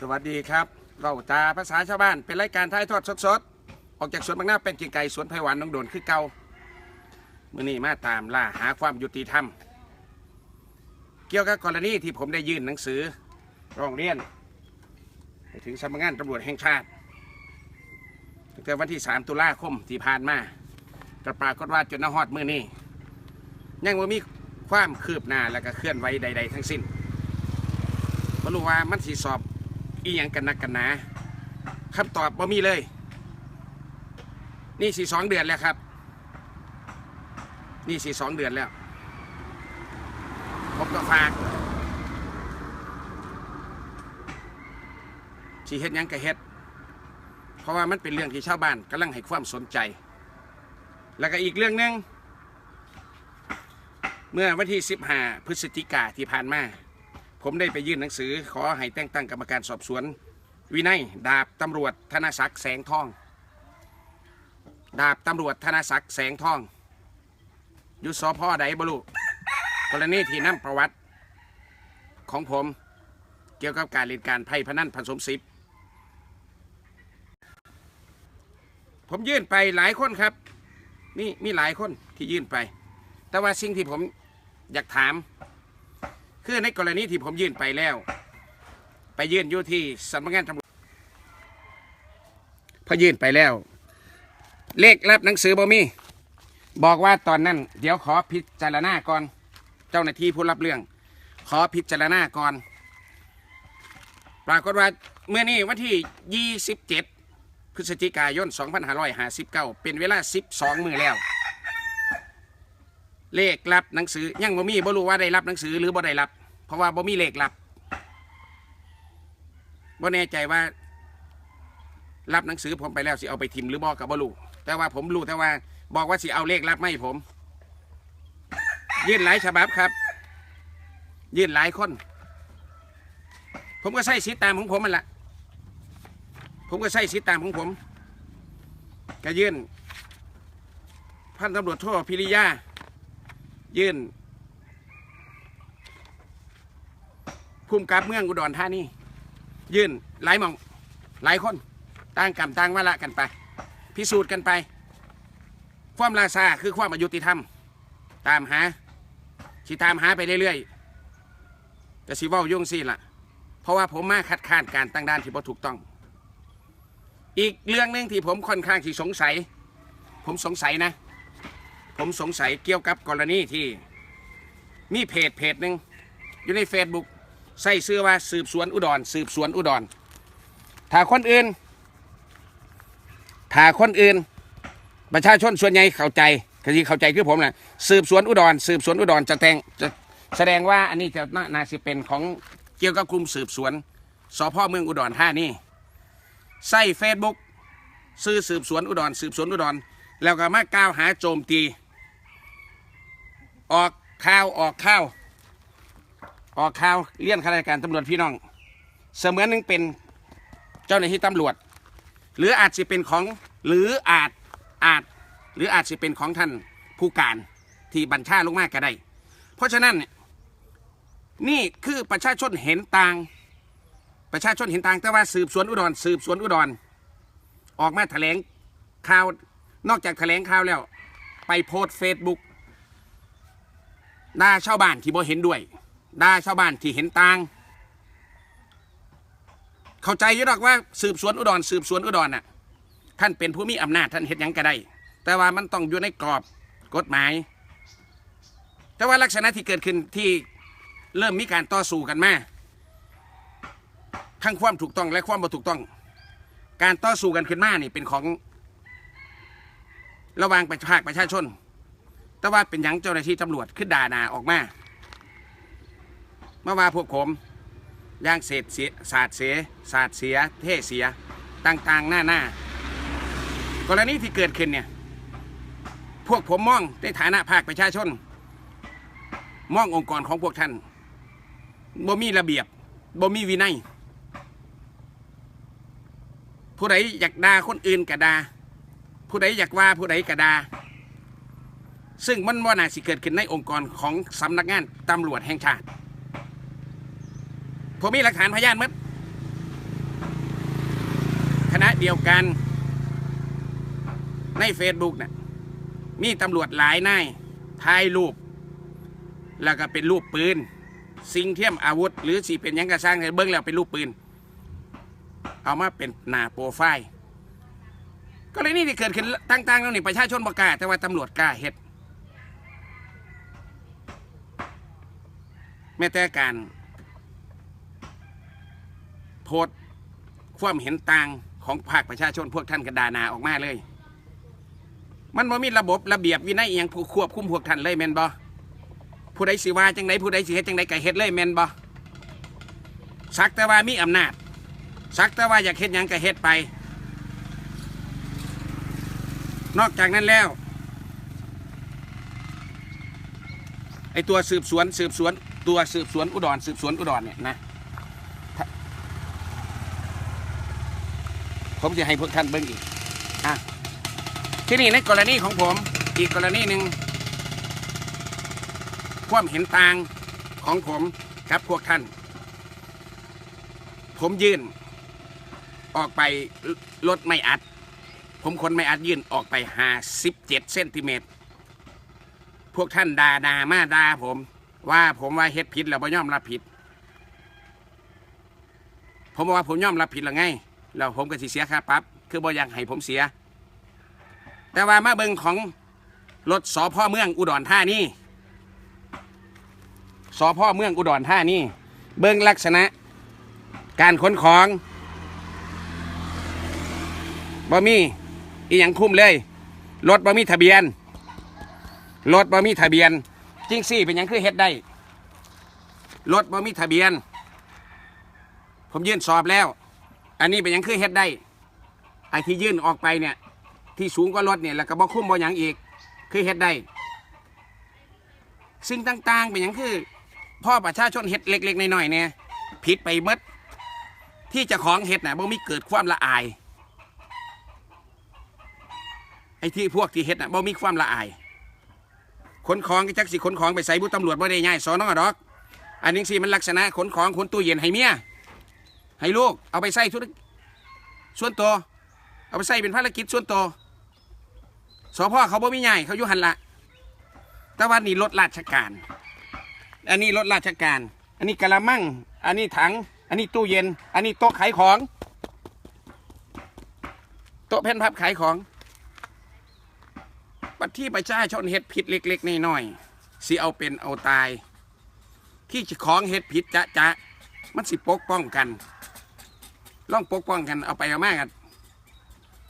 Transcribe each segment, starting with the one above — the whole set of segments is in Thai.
สวัสดีครับเราตาภาษาชาวบ้านเป็นรายการถ่ายทอดสดๆ ออกจากสวนบางนาเป็นกิ่งไก่สวนไผ่หวานน้องโดนคือเก่ามื่อนี้มาตามล่าหาความยุติธรรม เกี่ยวกับกรณีที่ผมได้ยื่นหนังสือร้องเรียนไปถึงสำนักงานตำรวจแห่งชาติตั้งแต่วันที่ 3 ตุลาคมที่ผ่านมาก็ปรากฏว่าจนนฮอดมือนี้ยังไม่มีความคืบหน้าและก็เคลื่อนไหวใด ๆ ทั้งสิ้นบ่รู้ว่ามันสีสอบ อีหยังกันนักกันหนาคำตอบบ่มีเลย นี่สี่สองเดือนแล้วครับ นี่สี่สองเดือนแล้วผมก็ฝากสีเฮ็ดยังก็เฮ็ด เพราะว่ามันเป็นเรื่องที่ชาวบ้านกำลังให้ความสนใจ แล้วก็อีกเรื่องหนึ่งเมื่อวันที่ 15 พฤศจิกาที่ผ่านมา ผมได้ไปยื่นหนังสือ ขอให้แต่งตั้งกรรมการสอบสวน วินัย ดาบตำรวจธนศักดิ์แสงทอง ดาบตำรวจธนศักดิ์แสงทองอยู่สพใดบรุกรณีที่นำประวัติของผม เกี่ยวกับการเล่นการไพ่พนันผสมสิบผมยื่นไปหลายคนครับ นี่มีหลายคนที่ยื่นไป แต่ว่าสิ่งที่ผมอยากถาม คือในกรณีที่ผมยื่นไปแล้ว ไปยื่นอยู่ที่สำนักงานตำรวจพอยื่นไปแล้ว เลขรับหนังสือบ่มีบอกว่าตอนนั้น เดี๋ยวขอพิจารณาก่อน เจ้าหน้าที่ผู้รับเรื่อง ขอพิจารณาก่อน ปรากฏว่าเมื่อนี้วันที่ 27 พฤศจิกายน 2559 เป็นเวลา 12 มือแล้ว เลขรับหนังสือ ยังบ่มีบ่รู้ว่าได้รับหนังสือหรือบ่ได้รับ เพราะว่าบ่มีเลขรับบ่แน่ใจว่า รับหนังสือผมไปแล้วสิเอาไปทิมหรือบ่กับบ่รู้แต่ว่าผมรู้แต่ว่า บอกว่าสิเอาเลขรับไม่ผม ยื่นหลายฉบับครับ ยื่นหลายคน ผมก็ใส่สิทธิ์ตามของผมมันละผมก็ใส่สิทธิ์ตามของผมก็ยื่นพันตำรวจโทพิริยา ยื่นภูมิกับเมืองอุดรธานียื่นหลายมองหลายคนต่างกรรมต่างวาระกันไป พิสูจน์กันไป ความลาซาคือความอายุติธรรม ตามหาสิตามหาไปเรื่อยๆ แต่สิว่ายุ่งสิล่ะ เพราะว่าผมมาคัดค้านการตั้งด้านที่บ่ถูกต้อง อีกเรื่องหนึ่งที่ผมค่อนข้างที่สงสัย ผมสงสัยนะ ผมสงสัยเกี่ยวกับกรณีที่ มีเพจเพจหนึ่งอยู่ใน Facebook ใส่ชื่อว่าสืบสวนอุดร สืบสวนอุดรถ้าคนอื่นถ้าคนอื่น ประชาชนส่วนใหญ่เข้าใจคือเข้าใจคือผมแหละสืบสวนอุดร สืบสวนอุดรจะแต่งจะแสดงว่าอันนี้จะน่านาสิเป็นของเกี่ยวกับกลุ่มสืบสวนสพเมืองอุดรธานีใส่เฟซบุ๊กซื้อสืบสวนอุดร สืบสวนอุดร แล้วก็มากล่าวหาโจมตี ออกข่าวออกข่าว ออกข่าวเลี่ยนข้าราชการตำรวจพี่น้อง เสมือนหนึ่งเป็นเจ้าหน้าที่ตำรวจ หรืออาจจะเป็นของหรืออาจอาจหรืออาจจะเป็นของท่านผู้การที่บัญชาลงมากก็ได้ เพราะฉะนั้นนี่ยนี่คือประชาชนเห็นต่าง ประชาชนเห็นต่างแต่ว่าสืบสวนอุดร สืบสวนอุดร ออกมาแถลงข่าวนอกจากแถลงข่าวแล้ว ไปโพสเฟซบุ๊ก ด่าชาวบ้านที่บ่เห็นด้วยด่าชาวบ้านที่เห็นต่าง เข้าใจอยู่หรอกว่าสืบสวนอุดรสืบสวนอุดรน่ะท่านเป็นผู้มีอำนาจท่านเฮ็ดหยังก็ได้ แต่ว่ามันต้องอยู่ในกรอบกฎหมาย แต่ว่าลักษณะที่เกิดขึ้นที่เริ่มมีการต่อสู้กันมาทั้งความถูกต้องและความบ่ถูกต้อง การต่อสู้กันขึ้นมานี่เป็นของ ระหว่างประชาประชาชน แต่ว่าเป็นยังเจ้าหน้าที่ตำรวจขึ้นด่านาออกมาเมื่อว่าพวกผมย่างเศษเสียศาสตร์เสียศาสตร์เสีย เทเสียต่างๆหน้าหน้ากรณีที่เกิดขึ้นเนี่ย พวกผมมองในฐานะภาคประชาชน มององค์กรของพวกท่านบ่มีระเบียบบ่มีวินัย ผู้ใดอยากด่าคนอื่นก็ด่าผู้ใดอยากว่าผู้ใดก็ด่า ซึ่งมันว่าน่าสิเกิดขึ้นในองค์กรของสำนักงานตำรวจแห่งชาติ ผมมีหลักฐานพยานมัดขณะเดียวกัน ในเฟซบุ๊กน่ะมีตำรวจหลายนายถ่ายรูป แล้วก็เป็นรูปปืน สิ่งเทียมอาวุธ หรือสิเป็นยังกระสร้างเบิ้งแล้วเป็นรูปปืน เอามาเป็นหน้าโปรไฟล์ก็เลยนี่ที่เกิดขึ้นต่างๆแล้วนี่ประชาชนบ่กล้าแต่ว่าตำรวจกล้าเฮ็ด แม้แต่การ โพสต์ความเห็นต่างของภาคประชาชนพวกท่านกระดานาออกมาเลย มันบ่มีระบบระเบียบวินัยเอหย่างผู้ควบคุมพวกท่านเลยแมนบ่ผู้ใดสิว่าจังไดผู้ใดสิเฮ็ดจังไดก็เฮ็ดเลยแมนบ่สักแต่ว่ามีอำนาจ สักแต่ว่าอยากเฮ็ดหยังก็เฮ็ดไป นอกจากนั้นแล้วไอตัวสืบสวนสืบสวน ตัวสืบสวนอุดรสืบสวนอุดรเนี่ยนะผมจะให้พวกท่านเบิ่งอีกอะที่นี่ในกรณีของผมอีกกรณีหนึ่งความเห็นต่างของผมกับพวกท่าน ผมยื่น ออกไปรถไม่อัด ผมคนไม่อัดยื่นออกไปหาสิบเจ็ดเซนติเมตรพวกท่านดาดามาดาผม ว่าผมว่าเฮ็ดผิดแล้วบ่ยอมรับผิด ผมบอกว่าผมยอมรับผิดแล้วไงแล้วผมก็สิเสียค่าปรับคือบ่อยากให้ผมเสีย แต่ว่ามาเบิ่งของรถสพเมืองอุดรธานีสพเมืองอุดรธานีเบิ่งลักษณะ การขนของบ่มีอีหยังคุ้มเลยรถบ่มีทะเบียนรถบ่มีทะเบียน จริงสี่เป็นหยังคือเฮ็ดได้ รถบ่มีทะเบียน ผมยื่นสอบแล้ว อันนี้เป็นหยังคือเฮ็ดได้ ไอ้ที่ยื่นออกไปเนี่ย ที่สูงกว่ารถเนี่ยแล้วก็บ่คุ้มบ่หยังอีก คือเฮ็ดได้ สิ่งต่างๆเป็นหยังคือ พ่อประชาชนเฮ็ดเล็กๆน้อยๆเนี่ยผิดไปหมดที่เจะของเฮ็ดน่ะบ่มีเกิดความละอาย ไอ้ที่พวกที่เฮ็ดน่ะบ่มีความละอาย ขนของก็จักสิขนของไปใส่บุตำรวจบ่ได้ง่ายสอนอดอก อันนี้สิมันลักษณะขนของขนตู้เย็นให้เมียให้ลูกเอาไปใส่ธุรกิจส่วนตัวเอาไปใส่เป็นภารกิจส่วนตัวสพเขาบ่มีง่ายเขาอยู่หันละแต่ว่านี่รถราชการ อันนี้รถราชการ อันนี้กะละมัง อันนี้ถัง อันนี้ตู้เย็น อันนี้โต๊ะขายของ โต๊ะเพนพับขายของ บัดที่ประชาชนเฮ็ดผิดเล็กๆน้อยๆสิเอาเป็นเอาตาย ที่ของเฮ็ดผิดจะจะมันสิปกป้องกันล่องปกป้องกันเอาไปเอามากัน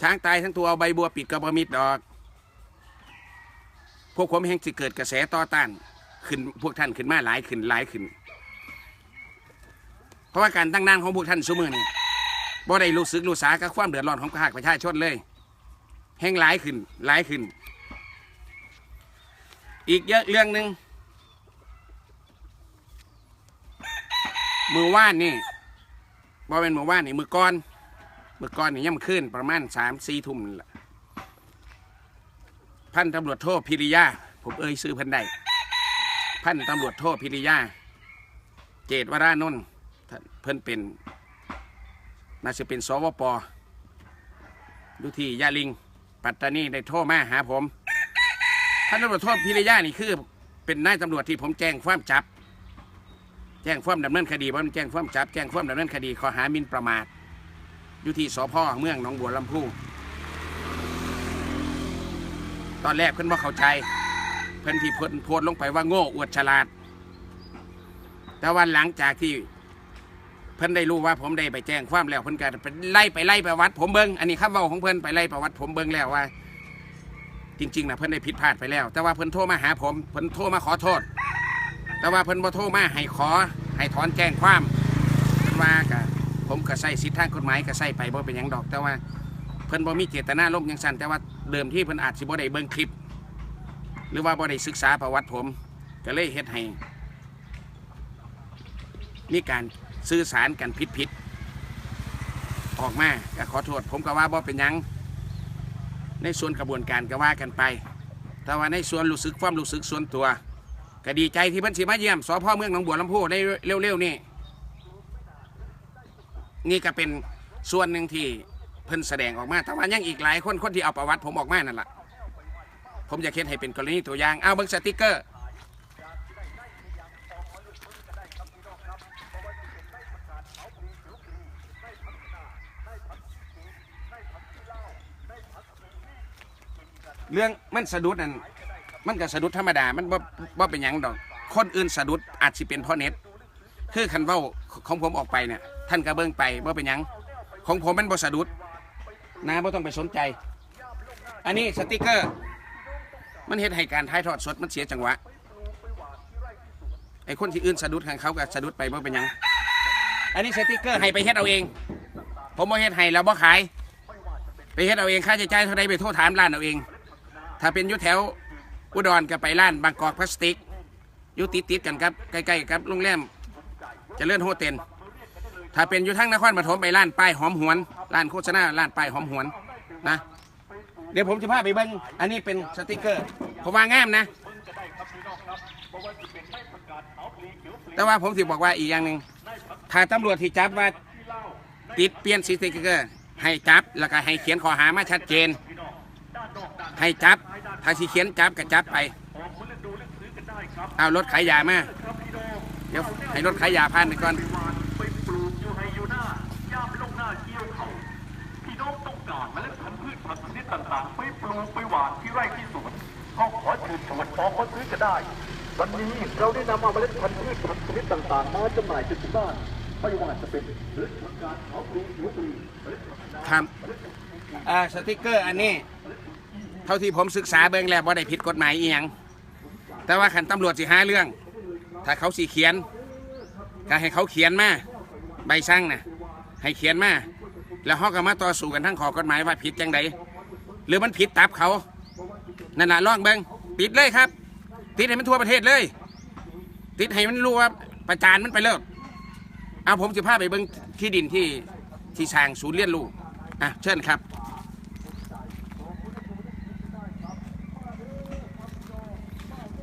ช้างตายทั้งตัวเอาใบบัวปิดกระบมิดดอก พวกผมแห่งสิเกิดกระแสต่อต้านขึ้นพวกท่านขึ้นมาหลายขึ้นหลายขึ้น เพราะว่าการตั้งนานของพวกท่านสมือนี่บ่ได้รู้สึกรู้สากับความเดือดร้อนของภาคประชาชนเลย แห่งหลายขึ้นหลายขึ้น อีกเยอะเรื่องหนึ่งมือว่านนี่บอเป็นมือว่านนี่มือก้อน มือก้อนนี่ย่ำขึ้นประมาณสามสี่ทุ่มพันตำรวจโทษพิริยา ผมเอ่ยซื้อเพันได้พันตำรวจโทษพิริยา เจตวรานนท์ท่านเพิ่นเป็นน่าจะเป็นสวปดูที่ยาลิง ปัตตานีได้โทรมาหาผม ท่านตำรวจโทษพิริยานี่คือ เป็นนายตำรวจที่ผมแจ้งความจับ แจ้งความดำเนินคดีว่ามันแจ้งความจับ แจ้งความดำเนินคดีข้อหาหมิ่นประมาทอยู่ที่สพเมืองหนองบัวลำพูตอนแรกเพิ่นว่าเข้าใจ เพิ่นที่เพิ่นโพสต์ลงไปว่าโง่อวดฉลาด แต่วันหลังจากที่เพิ่นได้รู้ว่าผมได้ไปแจ้งความแล้วเพิ่นก็ไปไล่ไปไล่ประวัติผมเบิงอันนี้คำเว้าของเพิ่นไปไล่ประวัติผมเบิงแล้วว่า จริงๆนะเพิ่นได้ผิดพลาดไปแล้ว แต่ว่าเพิ่นโทรมาหาผมเพิ่นโทรมาขอโทษ แต่ว่าเพิ่นบ่โทรมาให้ขอให้ถอนแจ้งความเพิ่นว่าก็ผมก็ใส่สิทธิทางกฎหมายก็ใส่ไปบ่เป็นหยังดอก แต่ว่าเพิ่นบ่มีเจตนาลบหยังสั่นแต่ว่าเดิมที่เพิ่นอาจสิบ่ได้เบิ่งคลิป หรือว่าบ่ได้ศึกษาประวัติผมก็เลยเฮ็ดให้มีการสื่อสารกันผิดๆออกมาก็ขอโทษผมก็ว่าบ่เป็นหยัง ในส่วนกระบวนการก็ว่ากันไป แต่ว่าในส่วนรู้สึกความรู้สึกส่วนตัวก็ดีใจที่เพิ่นสิมาเยี่ยมสพเมืองหนองบัวลำพูได้เร็วๆนี่นี่ก็เป็นส่วนหนึ่งที่เพิ่นแสดงออกมาแต่ว่ายังอีกหลายคนคนที่เอาประวัติผมออกมานั่นแหละผมอยากเห็นให้เป็นกรณีตัวอย่างเอาเบิ้งสติกเกอร์ เรื่องมันสะดุดนั่นมันก็สะดุดธรรมดา มันบ่บ่เป็นหยังดอก คนอื่นสะดุดอาจสิเป็นเพราะเน็ตคือคันเว้าของผมออกไปเนี่ยท่านก็เบิ่งไปบ่เป็นหยัง ของผมมันบ่สะดุดนะบ่ต้องไปสนใจ อันนี้สติกเกอร์ มันเฮ็ดให้การถ่ายทอดสดมันเสียจังหวะไอ้คนที่อื่นสะดุดทางเขาก็สะดุดไปบ่เป็นหยัง อันนี้สติกเกอร์ให้ไปเฮ็ดเอาเอง ผมบ่เฮ็ดให้แล้วบ่ขาย ไปเฮ็ดเอาเองค่าใช้จ่ายเท่าใดไปโทษถามร้านเอาเอง ถ้าเป็นอยู่แถวอุดรก็ไปร้านบางกอกพลาสติกอยู่ติดติดๆกันครับใกล้ๆกับโรงแรมเจะเลื่อนโฮเทลถ้าเป็นอยู่ทั้งนครปฐมไปร้านป้ายหอมหวนร้านโฆษณาร้านป้ายหอมหวนนะ เดี๋ยวผมจะพาไปเบิ้งอันนี้เป็นสติกเกอร์ผมว่างามนะ แต่ว่าผมสิบอกว่าอีกอย่างหนึ่งถ้าตำรวจที่จับว่าติดเปลี่ยนสติกเกอร์ ให้จับแล้วก็ให้เขียนข้อหามาชัดเจน ให้จับถ้าสิเขียนจับก็จับไปเอารถขายยามาเดี๋ยวให้รถขายยาผ่านไปก่อนไปปลูกอยู่ให้อยู่หน้ายามลงหน้าเกี่ยวเขาพี่น้องต้องการเมล็ดพันธุ์พืชผักชนิดต่างๆไปปลูกไปหว่านที่ไร่ที่สวนก็ขอเชิญชวนขอขอซื้อก็ได้ วันนี้เราได้นำเอาเมล็ดพันธุ์พืชผักชนิดต่างๆมาจำหน่ายถึงที่บ้านไม่ว่าจะเป็นเมล็ดผักกาดขาวปลีหัวปลีครับอ่าสติกเกอร์อันนี้ เท่าที่ผมศึกษาเบิ่งแล้วบ่ได้ผิดกฎหมายอีหยังแต่ว่าขันตำรวจสิหาเรื่อง ถ้าเขาสิเขียนก็ให้เขาเขียนมาใบสั่งนะให้เขียนมาแล้วเขาก็มาต่อสู้กันทั้งขอกฎหมายว่าผิดจังใดหรือมันผิดตับเขานั่นแหละล่องเบิงปิดเลยครับ ติดให้มันทั่วประเทศเลย ติดให้มันรู้ว่าประจานมันไปเลิกเอาผมจะพาไปเบิงที่ดินที่ที่สร้างศูนย์เรียนรู้อะเชิญครับ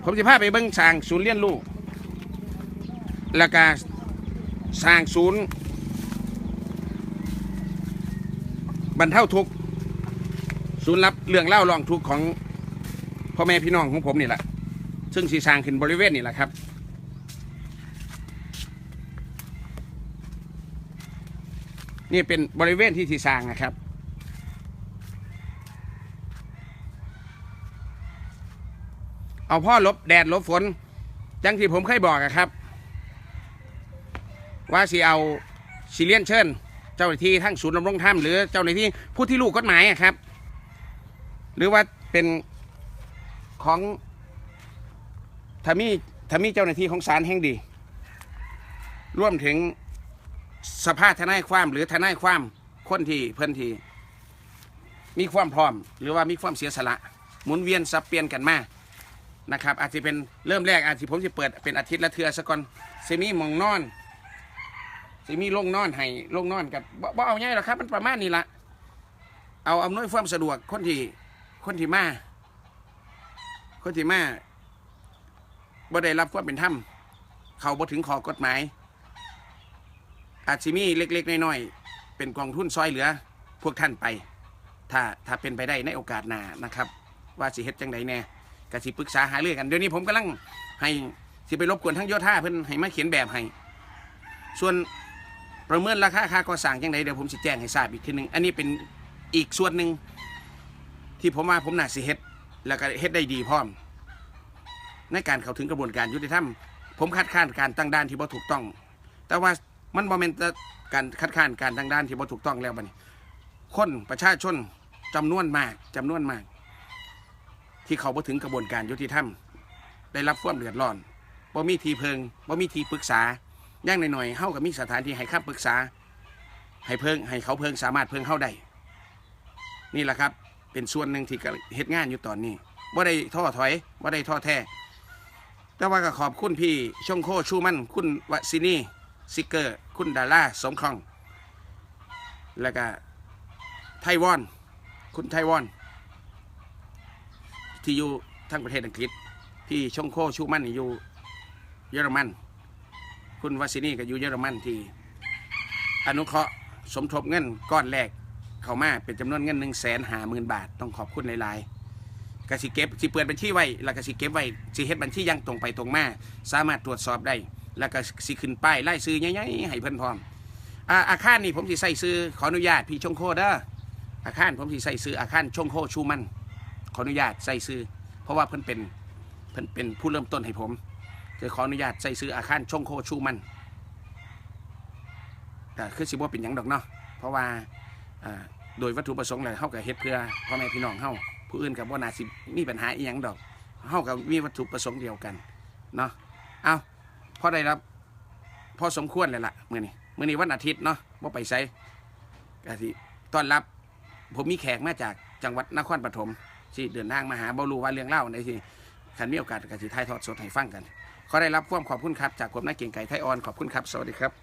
ผมจะพาไปเบิ่งสร้างศูนย์เรียนรู้แล้วก็สร้างศูนย์บรรเทาทุกศูนย์รับเรื่องเล่าร้องทุกข์ของพ่อแม่พี่น้องของผมนี่แหละซึ่งสีสร้างขึ้นบริเวณนี่แหละครับ นี่เป็นบริเวณที่สีสร้างนะครับ เอาพ่อลบแดดลบฝนจังที่ผมเคยบอกอะครับ ว่าสิเอาสิเลียนเชิญ เจ้าหน้าที่ทั้งศูนย์ดำรงธรรมหรือเจ้าหน้าที่ผู้ที่รู้กฎหมายอะครับ หรือว่าเป็นของถ้ามีถ้ามีเจ้าหน้าที่ของศาลแห่งดี ร่วมถึงสภาทนายความหรือทนายความคนที่เพื่อนที่มีความพร้อม หรือว่ามีความเสียสละ หมุนเวียนสับเปลี่ยนกันมา นะครับอาจจะเป็นเริ่มแรกอาจจะผมจะเปิดเป็นอาทิตย์ละเทือสะก่อนเซมีมองนอนเซมีโรงนอนให้โรงนอนกับบ่เอาง่ายหรอกครับ มันประมาณนี้ละเอาอำนวยความสะดวกคนที่คนที่มาคนที่มาบ่ได้รับความเป็นธรรมเขาบ่ถึงขอกฎหมาย อาจจะมีเล็ก ๆน้อยๆเป็นกองทุนซอยเหลือ พวกท่านไป ถ้าถ้าเป็นไปได้ในโอกาสหน้านะครับ ว่าสิเฮ็ดจังใดแน่ ก็สิปรึกษาหาเรื่องกันเดี๋ยวนี้ผมกำลังให้สิไปรบกวนทั้งโยธาเพิ่นให้มาเขียนแบบให้ส่วนประเมินราคาค่าก่อสร้างจังไดเดี๋ยวผมสิแจ้งให้ทราบอีกทีหนึ่งอันนี้เป็นอีกส่วนหนึ่งที่ผมว่าผมน่าสิเฮ็ดแล้วก็เฮ็ดได้ดีพร้อม ในการเข้าถึงกระบวนการยุติธรรมผมคัดค้านการตั้งด้านที่บ่ถูกต้อง แต่ว่ามันบ่แม่นการคัดค้านการตั้งด้านที่บ่ถูกต้องแล้วบัดนี้คนประชาชนจำนวนมากจำนวนมาก ที่เขาบ่ถึงกระบวนการยุติธรรม ได้รับความเดือดร้อนบ่มีทีเพิงบ่มีทีปรึกษาอย่างหน่อยๆเฮากับมีสถานที่ให้คำปรึกษา ให้เพิงให้เขาเพิงสามารถเพิงเข้าได้นี่แหละครับ เป็นส่วนหนึ่งที่กำลังเฮ็ดงานอยู่ตอนนี้บ่ได้ท้อถอยบ่ได้ท้อแท้แต่ว่าก็ขอบคุณพี่ช่องโคชูมันคุณวสินีซิกเกอร์ คุณดาราสมคอง แล้วก็ไทวอน คุณไทวอน ที่อยู่ทั้งประเทศอังกฤษ พี่ชงโคชูมันอยู่เยอรมัน คุณวาสินีก็อยู่เยอรมันที่ อนุเคราะห์สมทบเงินก้อนแรกเข้ามาเป็นจำนวนเงินหนึ่งแสนหาหมื่นบาท ต้องขอบคุณหลายๆกสิเก็บสิเปิดบัญชีไว้ แล้วก็สิเก็บไว้สิเฮ็ดบัญชียังตรงไปตรงมา สามารถตรวจสอบได้ แล้วก็สิขึ้นป้ายไล่ซื้อใหญ่ๆให้เพิ่อนพร้อมอาอาคารนี่ผมสิใส่ซื้อขออนุญาตพี่ชงโคเด้ออาคารผมสิใส่ซื้ออาคารชงโคชูมัน ขออนุญาตใส่ซื้อ เพราะว่าเพิ่นเป็นเพิ่นเป็นผู้เริ่มต้นให้ผมจะขออนุญาตใส่ซื้ออาคารชงโคชูมันแต่คือสิบ่เป็นหยังดอกเนาะเพราะว่าโดยวัตถุประสงค์แล้วเฮาก็เฮ็ดเพื่อพ่อแม่พี่น้องเฮาผู้อื่นกับบ่านาสิมีปัญหาอีหยังดอกเฮาก็มีวัตถุประสงค์เดียวกันเนาะเอาพอได้รับพอสมควรเลยล่ะมื้อนี้มื้อนี้วันอาทิตย์เนาะบ่ไปไสก็สิต้อนรับผมมีแขกมาจากจังหวัดนครปฐม ที่เดินทางมาหาบ่รู้ว่าเรื่องเล่าในที่คันมีโอกาสก็สิถ่ายทอดสดให้ฟังกันขอได้รับความขอบคุณครับจากผมนักเก่งไก่ไทยออนขอบคุณครับ สวัสดีครับ